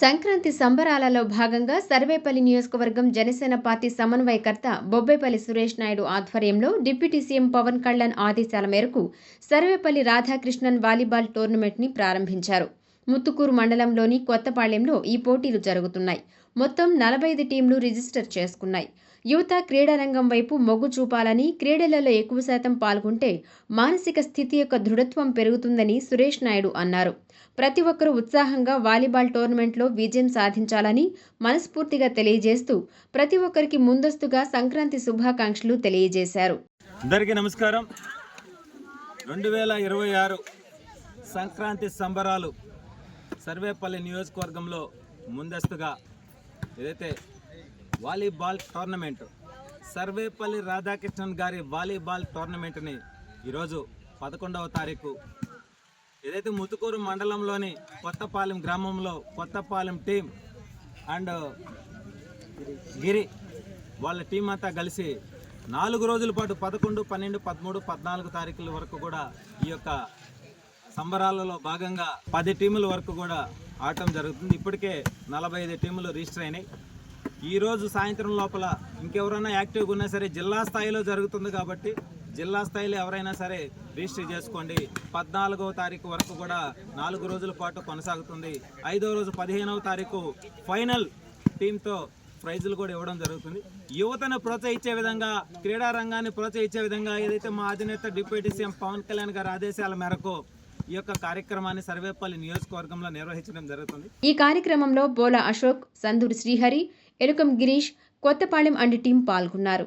సంక్రాంతి సంబరాలలో భాగంగా సర్వేపల్లి నియోజకవర్గం జనసేన పార్టీ సమన్వయకర్త బొబ్బేపల్లి సురేష్ నాయుడు ఆధ్వర్యంలో డిప్యూటీ సీఎం పవన్ కళ్యాణ్ ఆదేశాల మేరకు సర్వేపల్లి రాధాకృష్ణన్ వాలీబాల్ టోర్నమెంట్ని ప్రారంభించారు. ముత్తుకూరు మండలంలోని కొత్తపాళ్యంలో ఈ పోటీలు జరుగుతున్నాయి. మొత్తం నలభై ఐదు టీంలు రిజిస్టర్ చేసుకున్నాయి. యువత క్రీడారంగం వైపు మొగ్గు చూపాలని క్రీడలలో ఎక్కువ శాతం పాల్గొంటే మానసిక స్థితి యొక్క దృఢత్వం పెరుగుతుందని సురేష్ నాయుడు అన్నారు. ప్రతి ఒక్కరూ ఉత్సాహంగా వాలీబాల్ టోర్నమెంట్లో విజయం సాధించాలని మనస్ఫూర్తిగా తెలియజేస్తూ ప్రతి ఒక్కరికి ముందస్తుగా సంక్రాంతి శుభాకాంక్షలు తెలియజేశారు. అందరికీ నమస్కారం. రెండు వేల ఇరవై ఆరు సంక్రాంతి సంబరాలు సర్వేపల్లి నియోజకవర్గంలో ముందస్తుగా ఏదైతే వాలీబాల్ టోర్నమెంట్ సర్వేపల్లి రాధాకృష్ణన్ గారి వాలీబాల్ టోర్నమెంట్ని ఈరోజు పదకొండవ తారీఖు ఏదైతే ముతుకూరు మండలంలోని కొత్తపాలెం గ్రామంలో కొత్తపాలెం టీం అండ్ గిరి వాళ్ళ టీం అంతా కలిసి నాలుగు రోజుల పాటు పదకొండు పన్నెండు పదమూడు పద్నాలుగు తారీఖుల వరకు కూడా ఈ యొక్క సంబరాలలో భాగంగా పది టీముల వరకు కూడా ఆడటం జరుగుతుంది. ఇప్పటికే నలభై ఐదు టీములు రిజిస్టర్ అయినాయి. ఈరోజు సాయంత్రం లోపల ఇంకెవరైనా యాక్టివ్గా ఉన్నా సరే జిల్లా స్థాయిలో జరుగుతుంది కాబట్టి జిల్లా స్థాయిలో ఎవరైనా సరే రిజిస్టర్ చేసుకోండి. పద్నాలుగవ తారీఖు వరకు కూడా నాలుగు రోజుల పాటు కొనసాగుతుంది. ఐదవ రోజు పదిహేనవ తారీఖు ఫైనల్ టీంతో ప్రైజులు కూడా ఇవ్వడం జరుగుతుంది. యువతను ప్రోత్సహించే విధంగా క్రీడా రంగాన్ని ప్రోత్సహించే విధంగా ఏదైతే మా అధినేత డిప్యూటీ సీఎం పవన్ కళ్యాణ్ గారి ఆదేశాల మేరకు ఈ యొక్క కార్యక్రమాన్ని సర్వేపల్లి నియోజకవర్గంలో నిర్వహించడం జరుగుతుంది. ఈ కార్యక్రమంలో బోల అశోక్ సందూరి శ్రీహరి ఎలుకం గిరీష్ కొత్తపాళెం అండ్ టీం పాల్గొన్నారు.